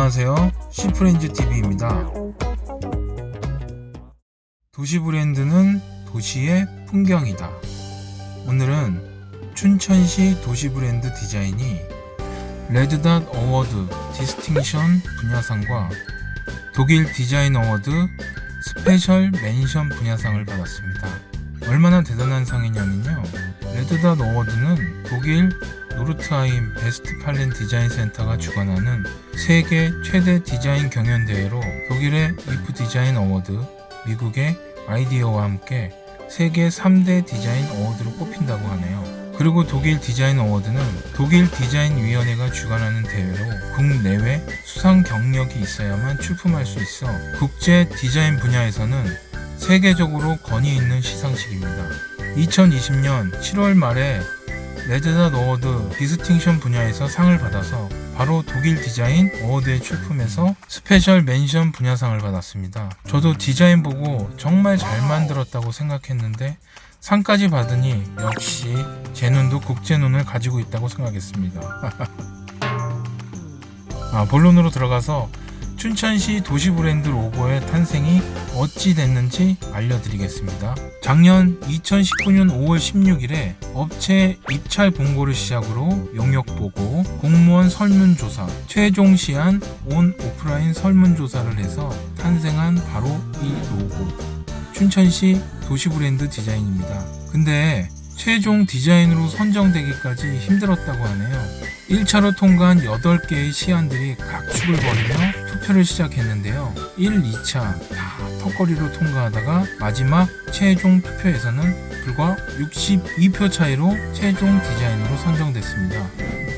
안녕하세요. 시프렌즈 TV입니다. 도시 브랜드는 도시의 풍경이다. 오늘은 춘천시 도시 브랜드 디자인이 레드닷 어워드 디스팅션 분야상과 독일 디자인 어워드 스페셜 맨션 분야상을 받았습니다. 얼마나 대단한 상이냐면요. 레드닷 어워드는 독일 노르트하임 베스트팔렌 디자인 센터가 주관하는 세계 최대 디자인 경연 대회로 독일의 이프 디자인 어워드, 미국의 아이디어와 함께 세계 3대 디자인 어워드로 꼽힌다고 하네요. 그리고 독일 디자인 어워드는 독일 디자인 위원회가 주관하는 대회로 국내외 수상 경력이 있어야만 출품할 수 있어 국제 디자인 분야에서는 세계적으로 권위 있는 시상식입니다. 2020년 7월 말에 레드닷 어워드 디스팅션 분야에서 상을 받아서 바로 독일 디자인 어워드에 출품해서 스페셜 멘션 분야상을 받았습니다. 저도 디자인 보고 정말 잘 만들었다고 생각했는데 상까지 받으니 역시 제 눈도 국제 눈을 가지고 있다고 생각했습니다. 아, 본론으로 들어가서 춘천시 도시 브랜드 로고의 탄생이 어찌 됐는지 알려드리겠습니다. 작년 2019년 5월 16일에 업체 입찰 공고를 시작으로 용역 보고 공무원 설문조사, 최종 시한 온 오프라인 설문조사를 해서 탄생한 바로 이 로고. 춘천시 도시 브랜드 디자인입니다. 근데 최종 디자인으로 선정되기까지 힘들었다고 하네요. 1차로 통과한 8개의 시안들이 각 축을 벌이며 투표를 시작했는데요. 1, 2차 다 턱걸이로 통과하다가 마지막 최종 투표에서는 불과 62표 차이로 최종 디자인으로 선정됐습니다.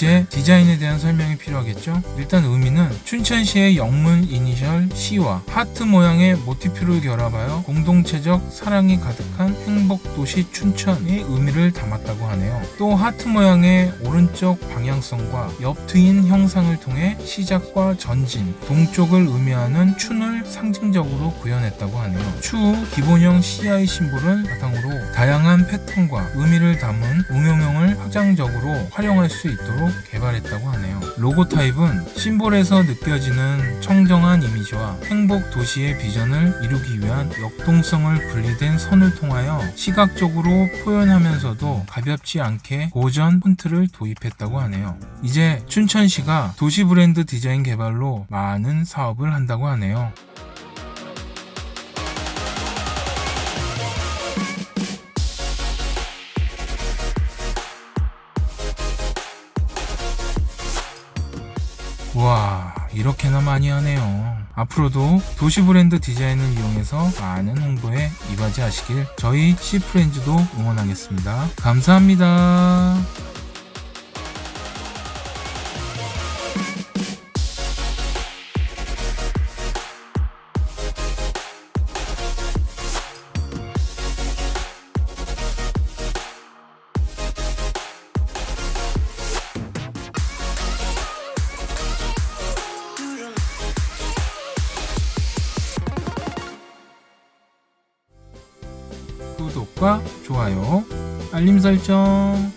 이제 디자인에 대한 설명이 필요하겠죠? 일단 의미는 춘천시의 영문 이니셜 C와 하트 모양의 모티프를 결합하여 공동체적 사랑이 가득한 행복 도시 춘천의 의미를 담았다고 하네요. 또 하트 모양의 오른쪽 방향성과 옆 트인 형상을 통해 시작과 전진, 동쪽을 의미하는 춘을 상징적으로 구현했다고 하네요. 추후 기본형 CI 심볼은 바탕으로 다양한 패턴과 의미를 담은 응용형을 확장적으로 활용할 수 있도록 개발했다고 하네요. 로고 타입은 심볼에서 느껴지는 청정한 이미지와 행복 도시의 비전을 이루기 위한 역동성을 분리된 선을 통하여 시각적으로 표현하면서도 가볍지 않게 고전 폰트를 도입했다고 하네요. 이제 춘천시가 도시 브랜드 디자인 개발로 많은 사업을 한다고 하네요. 와 이렇게나 많이 하네요. 앞으로도 도시 브랜드 디자인을 이용해서 많은 홍보에 이바지하시길 저희 시프렌즈도 응원하겠습니다. 감사합니다. 구독과 좋아요, 알림 설정